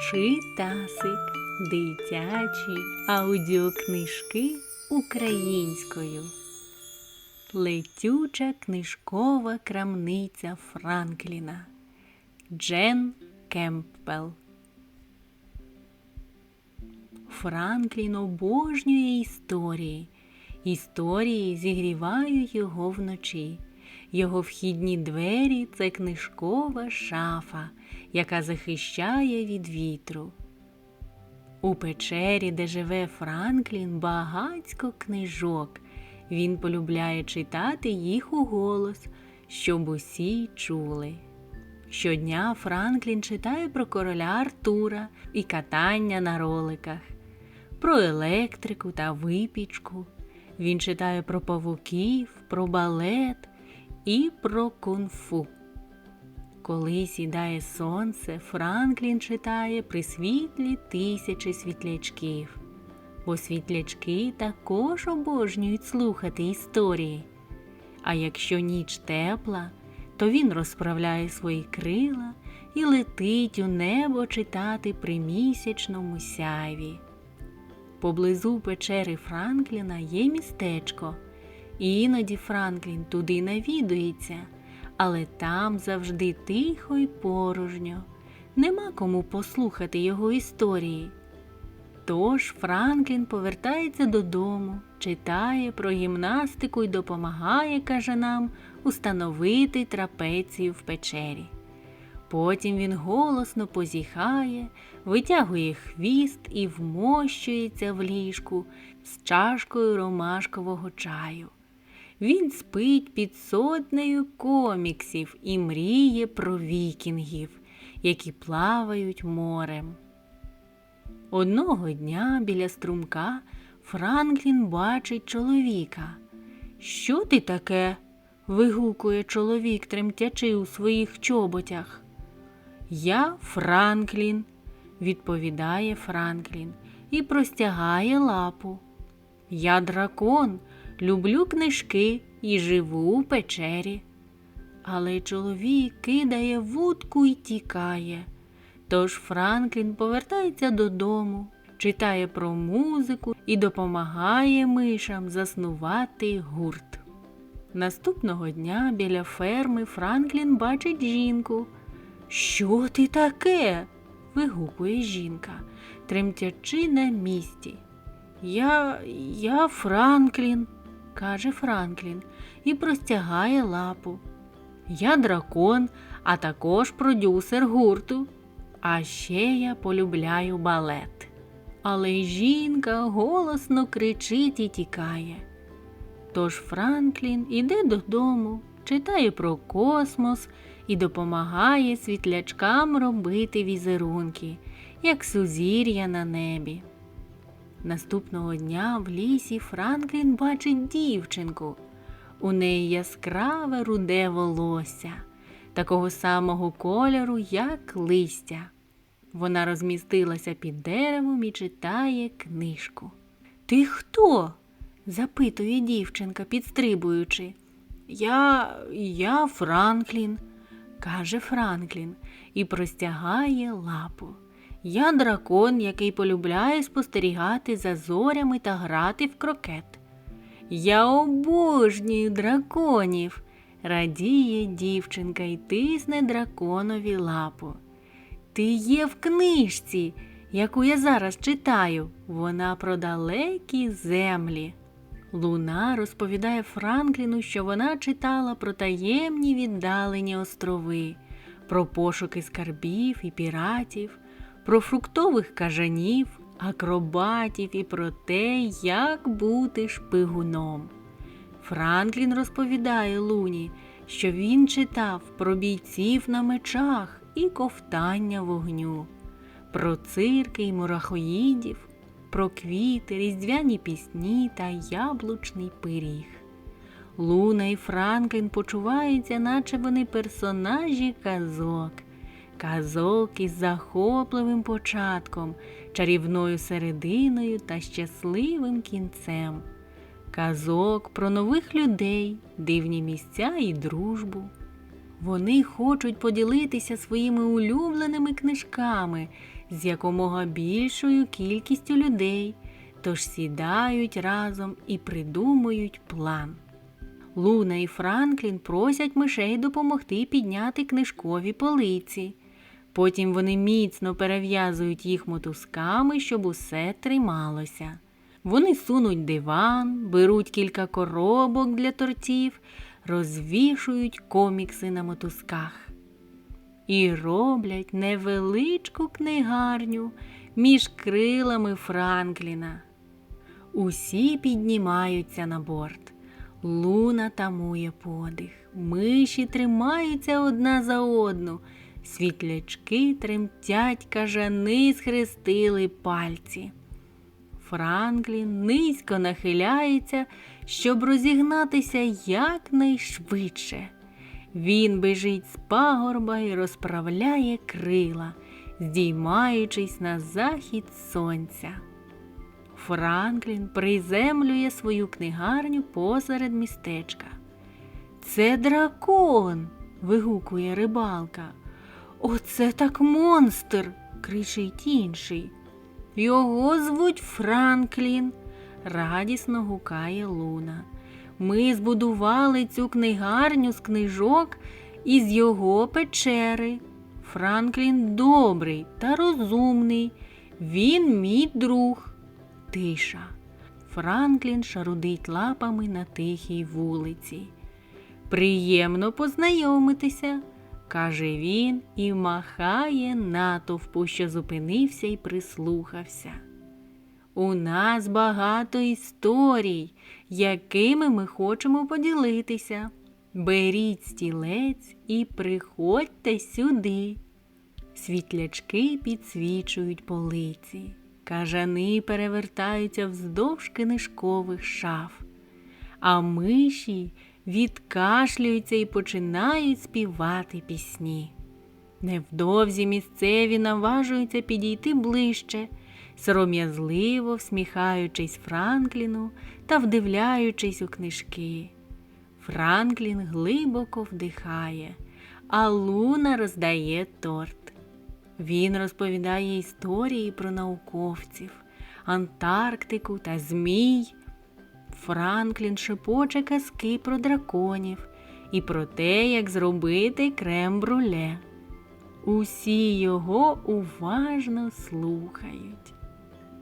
Читасик, дитячі аудіокнижки українською. Летюча книжкова крамниця Франкліна. Джен Кемпбелл. Франклін обожнює історії. Історії зігрівають його вночі. Його вхідні двері це книжкова шафа, яка захищає від вітру. У печері, де живе Франклін, багацько книжок. Він полюбляє читати їх у голос, щоб усі чули. Щодня Франклін читає про короля Артура і катання на роликах, про електрику та випічку. Він читає про павуків, про балет і про кунг-фу. Коли сідає сонце, Франклін читає при світлі тисячі світлячків, бо світлячки також обожнюють слухати історії. А якщо ніч тепла, то він розправляє свої крила і летить у небо читати при місячному сяйві. Поблизу печери Франкліна є містечко, і іноді Франклін туди навідується, але там завжди тихо й порожньо, нема кому послухати його історії. Тож Франклін повертається додому, читає про гімнастику і допомагає кажанам установити трапецію в печері. Потім він голосно позіхає, витягує хвіст і вмощується в ліжку з чашкою ромашкового чаю. Він спить під сотнею коміксів і мріє про вікінгів, які плавають морем. Одного дня біля струмка Франклін бачить чоловіка. Що ти таке? вигукує чоловік, тремтячи у своїх чоботях. Я Франклін, відповідає Франклін і простягає лапу. Я дракон, люблю книжки і живу у печері. Але чоловік кидає вудку і тікає. Тож Франклін повертається додому, читає про музику і допомагає мишам заснувати гурт. Наступного дня біля ферми Франклін бачить жінку. Що ти таке? вигукує жінка, тремтячи на місці. Я, я Франклін, каже Франклін і простягає лапу. Я дракон, а також продюсер гурту. А ще я полюбляю балет. Але жінка голосно кричить і тікає. Тож Франклін іде додому, читає про космос і допомагає світлячкам робити візерунки, як сузір'я на небі. Наступного дня в лісі Франклін бачить дівчинку. У неї яскраве руде волосся, такого самого кольору, як листя. Вона розмістилася під деревом і читає книжку. Ти хто? запитує дівчинка, підстрибуючи. Я, я Франклін, каже Франклін і простягає лапу. Я дракон, який полюбляє спостерігати за зорями та грати в крокет. Я обожнюю драконів, радіє дівчинка і тисне драконові лапу. Ти є в книжці, яку я зараз читаю. Вона про далекі землі. Луна розповідає Франкліну, що вона читала про таємні віддалені острови, про пошуки скарбів і піратів, про фруктових кажанів, акробатів і про те, як бути шпигуном. Франклін розповідає Луні, що він читав про бійців на мечах і ковтання вогню, про цирки й мурахоїдів, про квіти, різдвяні пісні та яблучний пиріг. Луна і Франклін почуваються, наче вони персонажі казок, казок із захопливим початком, чарівною серединою та щасливим кінцем, казок про нових людей, дивні місця і дружбу. Вони хочуть поділитися своїми улюбленими книжками з якомога більшою кількістю людей, тож сідають разом і придумують план. Луна і Франклін просять мишей допомогти підняти книжкові полиці. Потім вони міцно перев'язують їх мотузками, щоб усе трималося. Вони сунуть диван, беруть кілька коробок для тортів, розвішують комікси на мотузках. І роблять невеличку книгарню між крилами Франкліна. Усі піднімаються на борт. Луна тамує подих, миші тримаються одна за одну, світлячки тремтять, кажани схрестили пальці. Франклін низько нахиляється, щоб розігнатися якнайшвидше. Він бежить з пагорба і розправляє крила, здіймаючись на захід сонця. Франклін приземлює свою книгарню посеред містечка. Це дракон. вигукує рибалка. Оце так монстр. кричить інший. Його звуть Франклін, радісно гукає Луна. Ми збудували цю книгарню з книжок із його печери. Франклін добрий та розумний. Він мій друг. Тиша. Франклін шарудить лапами на тихій вулиці. Приємно познайомитися, каже він і махає натовпу, що зупинився і прислухався. У нас багато історій, якими ми хочемо поділитися. Беріть стілець і приходьте сюди. Світлячки підсвічують полиці, кажани перевертаються вздовж книжкових шаф, а миші відкашлюються і починають співати пісні. Невдовзі місцеві наважуються підійти ближче, сором'язливо всміхаючись Франкліну та вдивляючись у книжки. Франклін глибоко вдихає, а Луна роздає торт. Він розповідає історії про науковців, Антарктику та Змій. Франклін шепоче казки про драконів і про те, як зробити крем-бруле. Усі його уважно слухають.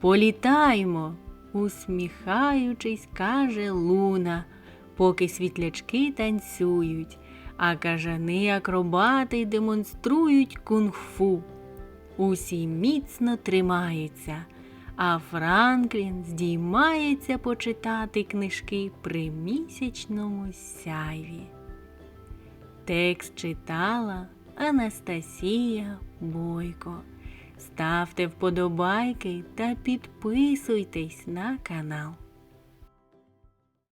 Політаймо, усміхаючись, каже Луна, поки світлячки танцюють, а кажани акробати демонструють кунг-фу. Усі міцно тримаються, а Франклін здіймається почитати книжки при місячному сяйві. Текст читала Анастасія Бойко. Ставте вподобайки та підписуйтесь на канал.